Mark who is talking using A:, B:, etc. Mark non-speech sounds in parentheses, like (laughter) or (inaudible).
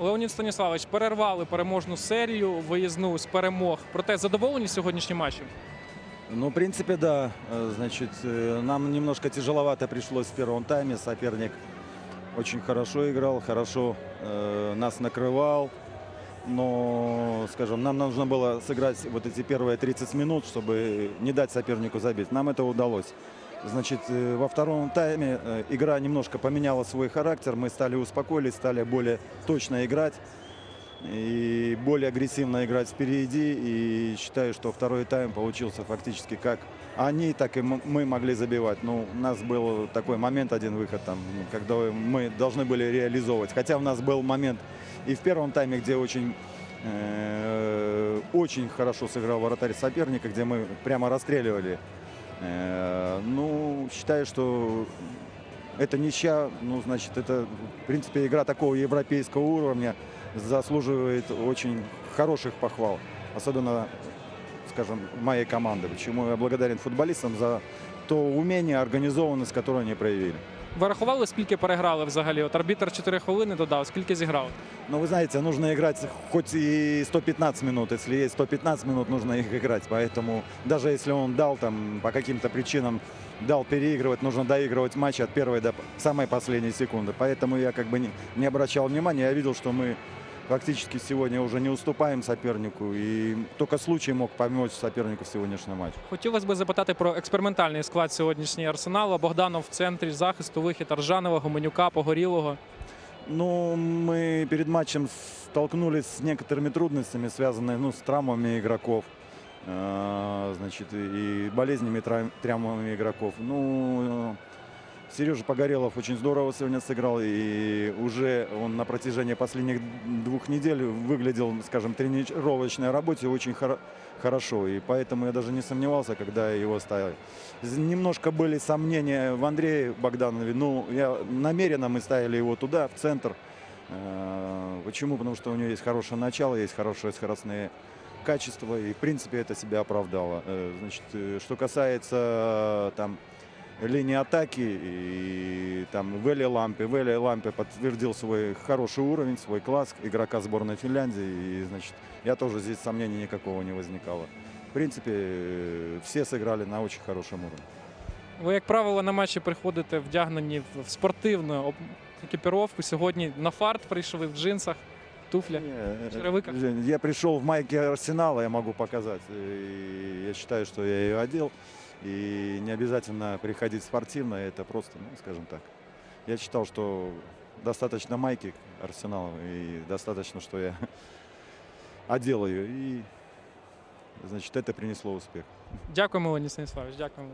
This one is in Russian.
A: Леонід Станіславович, перервали переможну серію, виїзну з перемог. Проте задоволені сьогоднішнім матчем?
B: Ну, в принципе, да. Э, Значит, э, нам немножко тяжеловато пришлось в первом тайме. Соперник очень хорошо играл, хорошо э, нас накрывал. Но, скажем, нам нужно было сыграть вот эти первые 30 минут, чтобы не дать сопернику забить. Нам это удалось. Значит, э, во втором тайме э, игра немножко поменяла свой характер. Мы стали успокоились, стали более точно играть и более агрессивно играть впереди. И считаю, что второй тайм получился фактически как они, так и мы могли забивать. Ну, у нас был такой момент, один выход, там, ну, когда мы должны были реализовывать. Хотя у нас был момент и в первом тайме, где очень, э, очень хорошо сыграл вратарь соперника, где мы прямо расстреливали. Э, ну, считаю, что это ничья, ну, значит, это, в принципе, игра такого европейского уровня заслуживает очень хороших похвал. Особенно, скажем, моей команды. Почему я благодарен футболистам за то умение, организованность, которое они проявили.
A: Ви рахували, скільки переграли взагалі? От арбітр 4 хвилини додав, скільки зіграли?
B: Но вы знаете, нужно играть хоть и 115 минут. Если есть 115 минут, нужно их играть. Поэтому даже если он дал там по каким-то причинам дал переигрывать, нужно доигрывать матч от первой до самой последней секунды. Поэтому я как бы не, не обращал внимания. Я видел, что мы фактически сегодня уже не уступаем сопернику. И только случай мог помочь сопернику в сегодняшнем матче.
A: Хотілося б запитати про експериментальний склад сьогоднішньої арсеналу. Богданов в центрі захисту, вихід Аржанова, Гоменюка, Погорілого.
B: Ну, мы перед матчем столкнулись с некоторыми трудностями, связанными ну, с травмами игроков, э, значит, и болезнями, тра- травмами игроков. Ну, Сережа Погорелов очень здорово сегодня сыграл, и уже он на протяжении последних двух недель выглядел, скажем, тренировочной работе очень хоро- хорошо, и поэтому я даже не сомневался, когда его ставили. З- Немножко были сомнения в Андрее Богданове, ну, я, намеренно мы ставили его туда, в центр. Э, Почему? Потому что у него есть хорошее начало, есть хорошие скоростные качества, и, в принципе, это себя оправдало. Э, Значит, э, что касается там линии атаки и там Вели Лампе. Вели Лампе подтвердил свой хороший уровень, свой класс игрока сборной Финляндии. И, значит, я тоже здесь сомнений никакого не возникало. В принципе, э, все сыграли на очень хорошем уровне.
A: Ви, як правило, на матчі приходите вдягнені в- в спортивну об- екіпіровку. Сьогодні на фарт прийшли в джинсах, туфлях.
B: Не,
A: черевиках?
B: э, Я пришел в майке Арсенала, я могу показать. И я считаю, что я ее одел. И не обязательно приходить спортивно, это просто, ну, скажем так. Я считал, что достаточно майки Арсенала и достаточно, что я (laughs) одел ее. И, значит, это принесло успех.
A: Дякуємо, Леонід Станіславович, дякуємо.